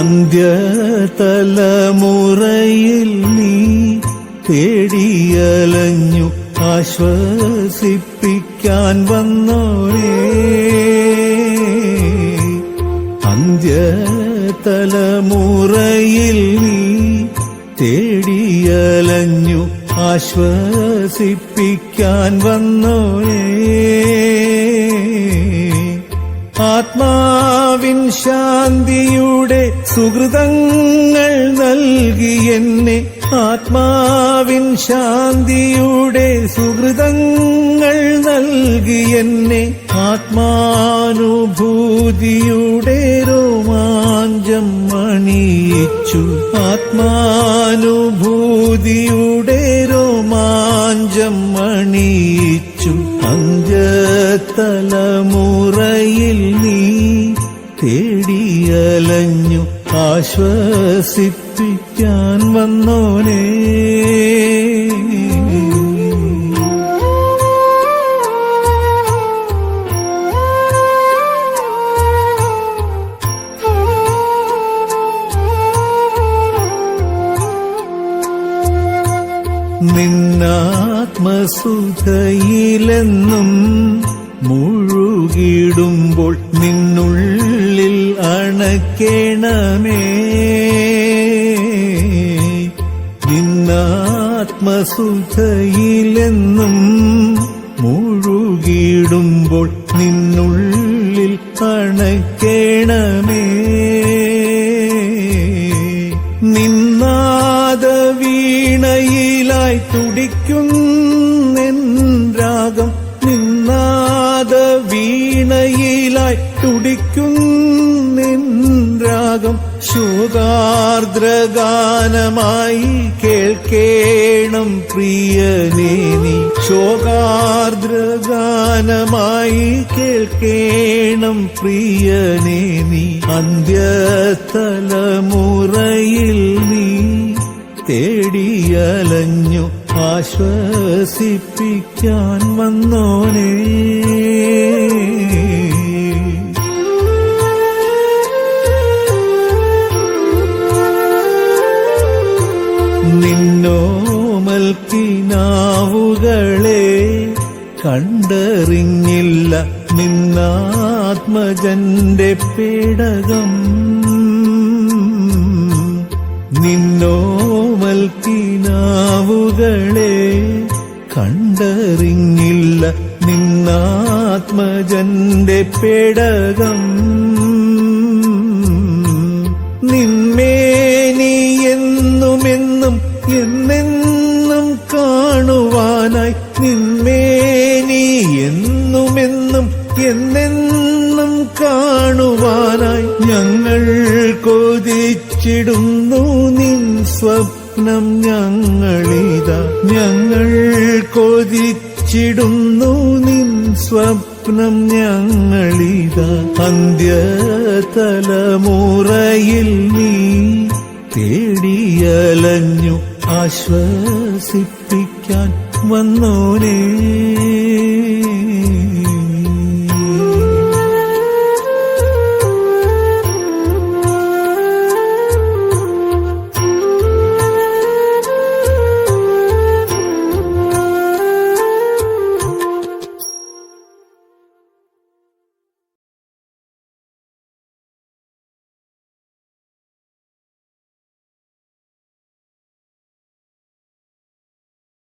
അന്ത്യതലമുറയിൽ നീ തേടിയലഞ്ഞു ആശ്വസിപ്പിക്കാൻ വന്നോയേ അന്ത്യതലമുറയിൽ നീ തേടിയലഞ്ഞു ആശ്വസിപ്പിക്കാൻ വന്നോരേ ആത്മാവിൻ ശാന്തിയുടെ സുഹൃതങ്ങൾ നൽകി എന്നെ. ആത്മാവിൻ ശാന്തിയുടെ സുഹൃതങ്ങൾ നൽകി എന്നെ. ആത്മാനുഭൂതിയുടെ രോമാഞ്ചം മണിയിച്ചു ആത്മാനുഭൂതിയുടെ രോമാഞ്ചം മണിയിച്ചു അന്ത്യതലമുറയിൽ നീ തേടിയലഞ്ഞു ആശ്വസിപ്പിക്കാൻ വന്നോനേ. നിന്നാത്മസുധയിലെന്നും മുഴുകിടുമ്പോൾ അണക്കേണമേ നിന്നാത്മസുധയിലെന്നും മുഴുകിടുമ്പോൾ നിന്നുള്ളിൽ കണക്കേണമേ നിന്നാദ വീണയിലായി തുടിക്കുന്നെൻ വീണയിലായി തുടിക്കുന്നെൻ രാഗം ശോകാർദ്രഗാനമായി കേൾക്കേണം പ്രിയനേനി ശോകാർദ്രഗാനമായി കേൾക്കേണം പ്രിയനേനി അന്ത്യതലമുറയിൽ നീ തേടിയലഞ്ഞു ആശ്വസിപ്പിക്കാൻ വന്നോനേ. നിന്നോമൽക്കിനാവുകളെ കണ്ടറിഞ്ഞില്ല നിന്നാത്മജന്റെ പേടകം. കണ്ടറിഞ്ഞില്ല നിന്നാത്മജന്റെ പേടകം. നിന്മേനി എന്നുമെന്നും എന്നെന്നും കാണുവാനായി. നിന്മേനി എന്നുമെന്നും എന്നെന്നും കാണുവാനായി ഞങ്ങൾ കൊതിച്ചിടുന്നു നിൻ സ്വപ്നം ഞങ്ങളിതാ. ഞങ്ങൾ കൊതിച്ചിടുന്നു നിൻ സ്വപ്നം ഞങ്ങളിതാ. അന്ത്യതലമുറയിൽ നീ തേടിയലഞ്ഞു ആശ്വസിപ്പിക്കാൻ വന്നോനേ.